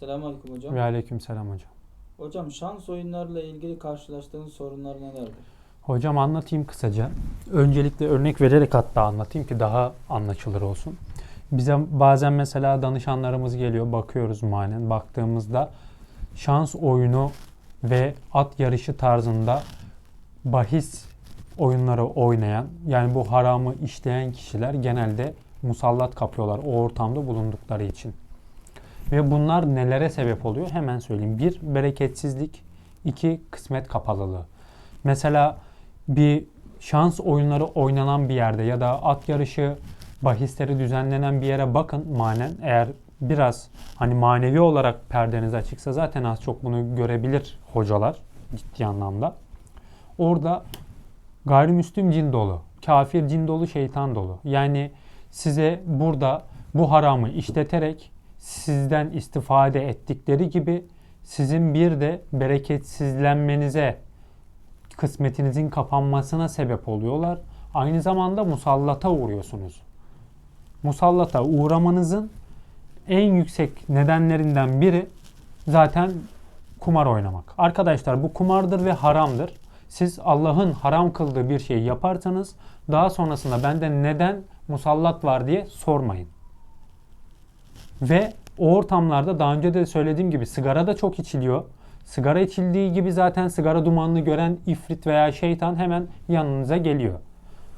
Selamünaleyküm hocam. Ve aleyküm selam hocam. Hocam şans oyunlarla ilgili karşılaştığınız sorunlar nelerdir? Hocam anlatayım kısaca. Öncelikle örnek vererek hatta anlatayım ki daha anlaşılır olsun. Bize bazen mesela danışanlarımız geliyor, bakıyoruz manen. Baktığımızda şans oyunu ve at yarışı tarzında bahis oyunları oynayan, yani bu haramı işleyen kişiler genelde musallat kapıyorlar o ortamda bulundukları için. Ve bunlar nelere sebep oluyor? Hemen söyleyeyim. Bir, bereketsizlik. iki kısmet kapalılığı. Mesela bir şans oyunları oynanan bir yerde ya da at yarışı bahisleri düzenlenen bir yere bakın manen. Eğer biraz hani manevi olarak perdeniz açıksa zaten az çok bunu görebilir hocalar ciddi anlamda. Orada gayrimüslim cin dolu, kafir cin dolu, şeytan dolu. Yani size burada bu haramı işleterek sizden istifade ettikleri gibi sizin bir de bereketsizlenmenize, kısmetinizin kapanmasına sebep oluyorlar. Aynı zamanda musallata uğruyorsunuz. Musallata uğramanızın en yüksek nedenlerinden biri zaten kumar oynamak. Arkadaşlar bu kumardır ve haramdır. Siz Allah'ın haram kıldığı bir şeyi yaparsanız daha sonrasında bende neden musallat var diye sormayın. Ve o ortamlarda daha önce de söylediğim gibi sigara da çok içiliyor. Sigara içildiği gibi zaten sigara dumanını gören ifrit veya şeytan hemen yanınıza geliyor.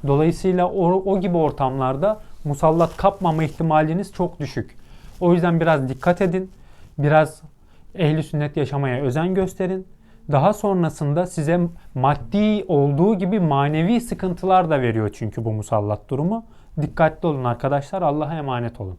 Dolayısıyla o, o gibi ortamlarda musallat kapmama ihtimaliniz çok düşük. O yüzden biraz dikkat edin. Biraz ehli sünnet yaşamaya özen gösterin. Daha sonrasında size maddi olduğu gibi manevi sıkıntılar da veriyor çünkü bu musallat durumu. Dikkatli olun arkadaşlar. Allah'a emanet olun.